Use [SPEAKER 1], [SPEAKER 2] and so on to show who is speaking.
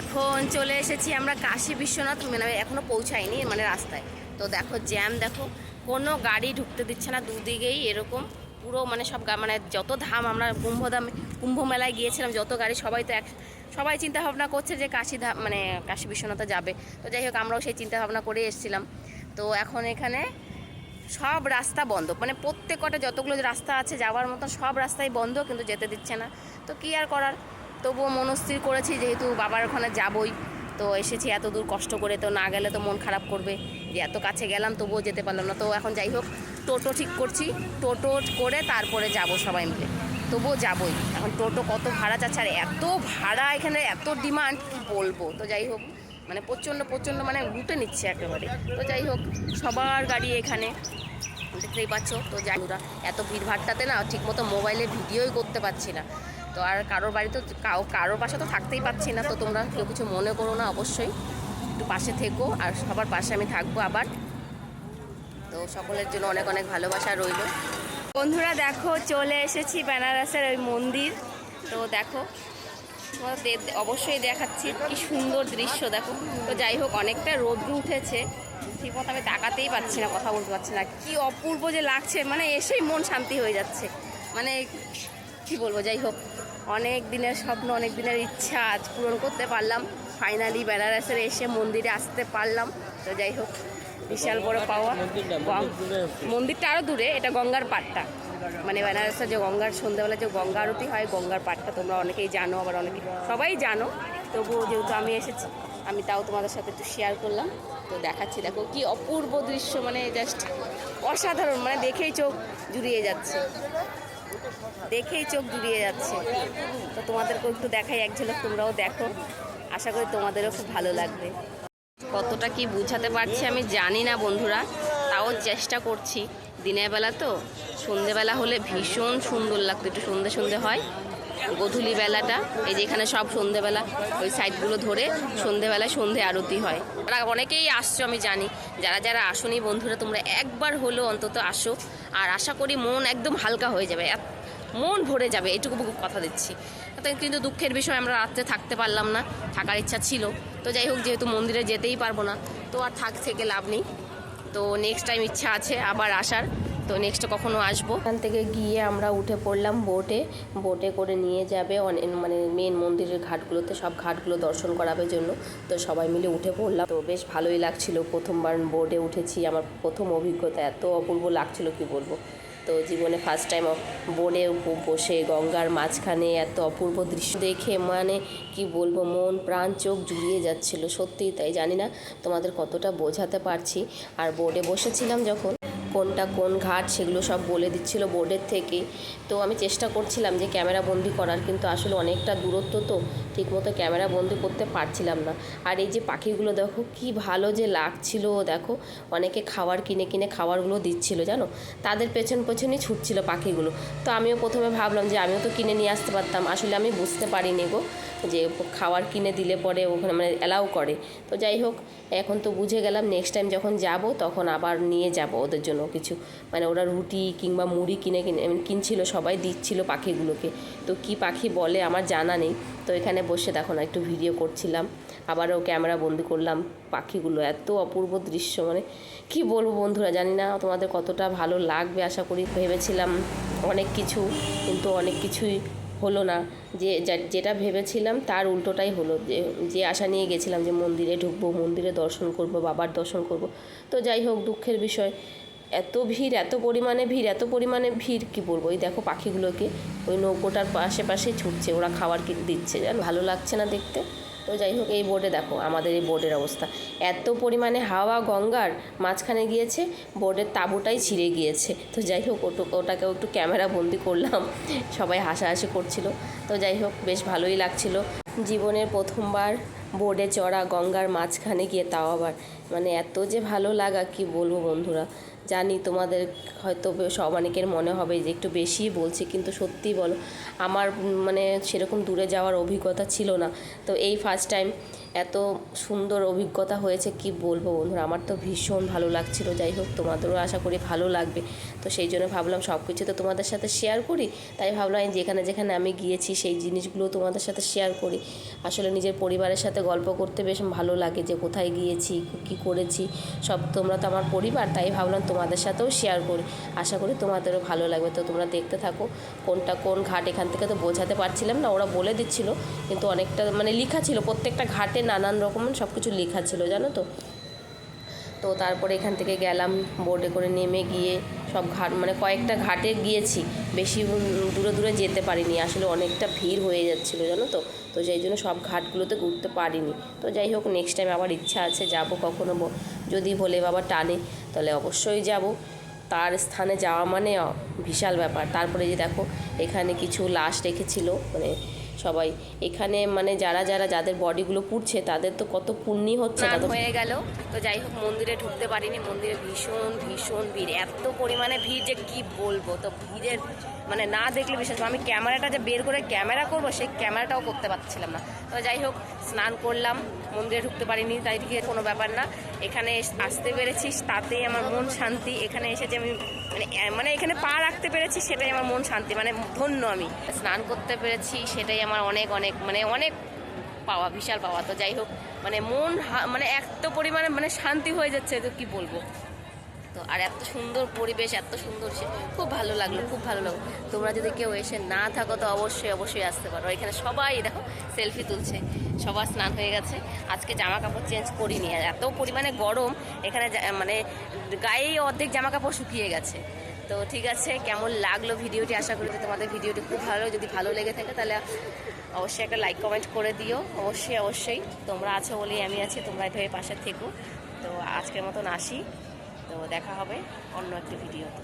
[SPEAKER 1] এখন চলে এসেছি আমরা কাশী বিশ্বনাথ মানে এখনও পৌঁছাইনি মানে রাস্তায়। তো দেখো, জ্যাম দেখো, কোনো গাড়ি ঢুকতে দিচ্ছে না দুদিকেই এরকম। পুরো মানে সব মানে যত ধাম আমরা কুম্ভধাম কুম্ভ মেলায় গিয়েছিলাম, যত গাড়ি, সবাই তো এক সবাই চিন্তা ভাবনা করছে যে কাশী ধাম মানে কাশী বিশ্বনাথে যাবে। তো যাই হোক, আমরাও সেই চিন্তা ভাবনা করে এসেছিলাম। তো এখন এখানে সব রাস্তা বন্ধ। মানে প্রত্যেক কটা যতগুলো রাস্তা আছে, যাওয়ার মতো সব রাস্তাই বন্ধ, কিন্তু যেতে দিচ্ছে না। তো কী আর করার? তবুও মনস্থির করেছি যেহেতু বাবার ওখানে যাবই। তো এসেছি এত দূর কষ্ট করে, তো না গেলে তো মন খারাপ করবে। যে এত কাছে গেলাম তবুও যেতে পারলাম না। তো এখন যাই হোক, টোটো ঠিক করছি। টোটো করে তারপরে যাব সবাই মিলে। তবুও যাবই। এখন টোটো কত ভাড়া চাচ্ছে আর এত ভাড়া এখানে, এত ডিমান্ড বলব? তো যাই হোক মানে প্রচণ্ড প্রচণ্ড মানে লুটে নিচ্ছে একেবারে। তো যাই হোক, সবার গাড়ি এখানে। দেখতেই পাচ্ছ, তো যাই এত ভিড়ভাড়টাতে না ঠিকমতো মোবাইলে ভিডিওই করতে পারছি না। তো আর কারোর বাড়ি তো কাউ কারোর পাশে তো থাকতেই পারছি না, তো তোমরা কেউ কিছু মনে করো না অবশ্যই। একটু পাশে থেকো, আর সবার পাশে আমি থাকব আবার। তো সকলের জন্য অনেক অনেক ভালোবাসা রইল। বন্ধুরা দেখো, চলে এসেছি বেনারসের ওই মন্দির। তো দেখো অবশ্যই দেখাচ্ছি, কি সুন্দর দৃশ্য দেখো। তো যাই হোক, অনেকটা রোদ্র উঠেছে। ঠিকমতো আমি তাকাতেই পাচ্ছি না, কথা বলতে পারছি না। কি অপূর্ব যে লাগছে মানে এসেই মন শান্তি হয়ে যাচ্ছে। মানে কি বলব, যাই হোক। অনেক দিনের স্বপ্ন, অনেক দিনের ইচ্ছা আজ পূরণ করতে পারলাম। ফাইনালি বেনারসের এসে মন্দিরে আসতে পারলাম। তো যাই হোক, বিশাল বড় পাওয়া। মন্দিরটা আরও দূরে, এটা গঙ্গার পাড়টা। মানে বেনারসের যে গঙ্গার সন্ধ্যাবেলা যে গঙ্গা আরতি হয়, গঙ্গার পাড়টা তোমরা অনেকেই জানো, আবার অনেকে সবাই জানো। তবুও যেহেতু আমি এসেছি, আমি তাও তোমাদের সাথে একটু শেয়ার করলাম। তো দেখাচ্ছি, দেখো কি অপূর্ব দৃশ্য মানে জাস্ট অসাধারণ মানে দেখেই চোখ জুড়িয়ে যাচ্ছে। দেখেই চোখ জুড়িয়ে যাচ্ছে। তো তোমাদেরকেও একটু দেখাই, এক ঝলক তোমরাও দেখো। আশা করি তোমাদেরও খুব ভালো লাগবে। কতটা কি বুঝাতে পারছি আমি জানি না বন্ধুরা, তাও চেষ্টা করছি। দিনের বেলা তো, সন্ধেবেলা হলে ভীষণ সুন্দর লাগতো, একটু সন্ধে সন্ধে হয়। গধূলি বেলাটা, এই যে এখানে সব সন্ধেবেলা, ওই সাইডগুলো ধরে সন্ধেবেলায় সন্ধে আরতি হয়। অনেকেই আসছো আমি জানি, যারা যারা আসনি বন্ধুরা, তোমরা একবার হলেও অন্তত আসো। আর আশা করি মন একদম হালকা হয়ে যাবে। মন ভরে যাবে এটুকু কথা দিচ্ছি। কিন্তু দুঃখের বিষয়, আমরা রাত্রে থাকতে পারলাম না, থাকার ইচ্ছা ছিল। তো যাই হোক, যেহেতু মন্দিরে যেতেই পারব না, তো আর থাক থেকে লাভ নেই। তো নেক্সট টাইম ইচ্ছা আছে আবার আসার, তো নেক্সট কখনো আসব। এখান থেকে গিয়ে আমরা উঠে পড়লাম বোটে। বোটে করে নিয়ে যাবে মানে মেন মন্দিরের ঘাটগুলোতে, সব ঘাটগুলো দর্শন করাবে জন্য। তো সবাই মিলে উঠে পড়লাম। তো বেশ ভালোই লাগছিল। প্রথমবার বোটে উঠেছি। আমার প্রথম অভিজ্ঞতা এত অপূর্ব লাগছিল, কি বলব? তো জীবনে ফার্স্ট টাইম বোর্ডে বসে গঙ্গার মাঝখানে এত অপূর্ব দৃশ্য দেখে মানে কি বলব, মন, প্রাণ, চোখ জুড়িয়ে যাচ্ছিল সত্যিই, তাই জানি না তোমাদের কতটা বোঝাতে পারছি। আর বোর্ডে বসেছিলাম যখন কোনটা কোন ঘাট সেগুলো সব বলে দিচ্ছিল বোর্ডের থেকে। তো আমি চেষ্টা করছিলাম যে ক্যামেরা বন্দি করার, কিন্তু আসলে অনেকটা দূরত্ব তো ঠিকমতো ক্যামেরা বন্দি করতে পারছিলাম না। আর এই যে পাখিগুলো দেখো, কি ভালো যে লাগছিল, দেখো। অনেকে খাবার কিনে কিনে খাবারগুলো দিচ্ছিল, জানো? তাদের পেছন পেছনই ছুটছিল পাখিগুলো। তো আমিও প্রথমে ভাবলাম যে আমিও তো কিনে নিয়ে আসতে পারতাম, আসলে আমি বুঝতে পারিনি গো যে খাবার কিনে দিলে পরে ওখানে মানে অ্যালাউ করে। তো যাই হোক, এখন তো বুঝে গেলাম, নেক্সট টাইম যখন যাব তখন আবার নিয়ে যাব ওদের জন্য। কিছু। মানে ওরা রুটি কিংবা মুড়ি কিনে কিনে কিনছিল, সবাই দিচ্ছিল পাখিগুলোকে। তো কি পাখি বলে আমার জানা নেই। তো এখানে বসে দেখো না, একটু ভিডিও করছিলাম। আবারও ক্যামেরা বন্দি করলাম পাখিগুলো। এত অপূর্ব দৃশ্য মানে কি বলব বন্ধুরা, জানি না তোমাদের কতটা ভালো লাগবে আশা করি। ভেবেছিলাম অনেক কিছু, কিন্তু অনেক কিছুই হলো না। যে, যেটা ভেবেছিলাম তার উল্টোটাই হলো। যে যে আশা নিয়ে গেছিলাম যে মন্দিরে ঢুকবো, মন্দিরে দর্শন করব, বাবার দর্শন করব। তো যাই হোক, দুঃখের বিষয়। এত ভিড়, এত পরিমাণে ভিড়, এত পরিমাণে ভিড়, কি বলব? ওই দেখো পাখিগুলোকে, ওই নৌকোটার পাশে ছুটছে, ওরা খাবার দিচ্ছে জান? ভালো লাগছে না দেখতে? তো যাই হোক, এই বোর্ডে দেখো, আমাদের এই বোর্ডের অবস্থা। এত পরিমাণে হাওয়া, গঙ্গার মাঝখানে গিয়েছে বোর্ডের তাঁবুটাই ছিঁড়ে গিয়েছে। তো যাই হোক, ওটু, ওটাকেও একটু ক্যামেরা বন্দি করলাম, সবাই হাসাহাসি করছিল। তো যাই হোক, বেশ ভালোই লাগছিল। জীবনের প্রথমবার বোর্ডে চড়া গঙ্গার মাঝখানে গিয়ে তাও আবার মানে এত যে ভালো লাগা, কি বলব বন্ধুরা? জানি তোমাদের হয়তো সব অনেকের মনে হবে যে একটু বেশিই বলছি, কিন্তু সত্যি বলো, আমার মানে সেরকম দূরে যাওয়ার অভিজ্ঞতা ছিল না। তো এই ফার্স্ট টাইম এত সুন্দর অভিজ্ঞতা হয়েছে, কি বলব বন্ধুরা? আমার তো ভীষণ ভালো লাগছিল, যাই হোক তোমাদেরও আশা করি ভালো লাগবে। তো সেই জন্য ভাবলাম সব কিছু তো তোমাদের সাথে শেয়ার করি, তাই ভাবলাম যেখানে যেখানে আমি গিয়েছি সেই জিনিসগুলো তোমাদের সাথে শেয়ার করি। আসলে নিজের পরিবারের সাথে গল্প করতে বেশ ভালো লাগে যে কোথায় গিয়েছি, কী করেছি, সব তোমরা তো আমার পরিবার, তাই ভাবলাম তোমাদের সাথেও শেয়ার করি। আশা করি তোমাদেরও ভালো লাগবে। তো তোমরা দেখতে থাকো কোনটা কোন ঘাট, এখান থেকে তো বোঝাতে পারছিলাম না, ওরা বলে দিচ্ছিল। কিন্তু অনেকটা মানে লেখা ছিল, প্রত্যেকটা ঘাটে নানান রকমের সব কিছু লেখা ছিল, জানো তো? তো তারপরে এখান থেকে গেলাম বোর্ডে করে নেমে গিয়ে সব ঘাট মানে কয়েকটা ঘাটে গিয়েছি। বেশি দূরে দূরে যেতে পারিনি, আসলে অনেকটা ভিড় হয়ে যাচ্ছিল, জানো তো? তো সেই জন্য সব ঘাটগুলোতে ঘুরতে পারিনি। তো যাই হোক নেক্সট টাইম আবার ইচ্ছা আছে, যাব কখনো যদি ভোলে বাবা টানে। তাহলে অবশ্যই যাব। তার স্থানে যাওয়া মানে বিশাল ব্যাপার। তারপরে যে দেখো, এখানে কিছু লাশ রেখেছিল মানে সবাই। এখানে মানে যারা যারা, যাদের বডিগুলো পুড়ছে, তাদের তো কত পুণ্যি হচ্ছে
[SPEAKER 2] হয়ে গেল। তো যাই হোক, মন্দিরে ঢুকতে পারিনি। মন্দিরে ভীষণ ভীষণ ভিড়। এত পরিমাণে ভিড় যে কি বলব? তো ভিড়ের মানে না দেখলে বিশ্বাস আমি ক্যামেরাটা যে বের করে ক্যামেরা করব, সেই ক্যামেরাটাও করতে পারছিলাম না। তো যাই হোক স্নান করলাম, মন্দিরে ঢুকতে পারিনি, তাই থেকে কোনো ব্যাপার না। এখানে আসতে পেরেছি, তাতেই আমার মন শান্তি। এখানে এসে যে আমি মানে মানে এখানে পা রাখতে পেরেছি, সেটাই আমার মন শান্তি মানে ধন্য আমি। স্নান করতে পেরেছি, সেটাই আমার অনেক অনেক মানে অনেক পাওয়া, বিশাল পাওয়া। তো যাই হোক মানে মন মানে এত পরিমাণে মানে শান্তি হয়ে যাচ্ছে, তো কি বলব? তো, আর এত সুন্দর পরিবেশ, এত সুন্দর সে, খুব ভালো লাগল, খুব ভালো লাগল। তোমরা যদি কেউ এসে না থাকো, তো অবশ্যই অবশ্যই আসতে পারো। এখানে সবাই, দেখো সেলফি তুলছে। সবার স্নান হয়ে গেছে। আজকে জামা কাপড় চেঞ্জ করিনি। আর এত পরিমাণে গরম, এখানে মানে গায়েই অর্ধেক জামা কাপড় শুকিয়ে গেছে। তো ঠিক আছে, কেমন লাগল ভিডিওটি? আশা করি তোমাদের ভিডিওটি খুব ভালো যদি ভালো লেগে থাকে, তাহলে অবশ্যই একটা লাইক কমেন্ট করে দিও। অবশ্যই অবশ্যই। তোমরা আছো বলেই আমি আছি, তোমরা এভাবে পাশে থেকো। তো আজকের মতন আসি। তো দেখা হবে অন্য একটি ভিডিওতে।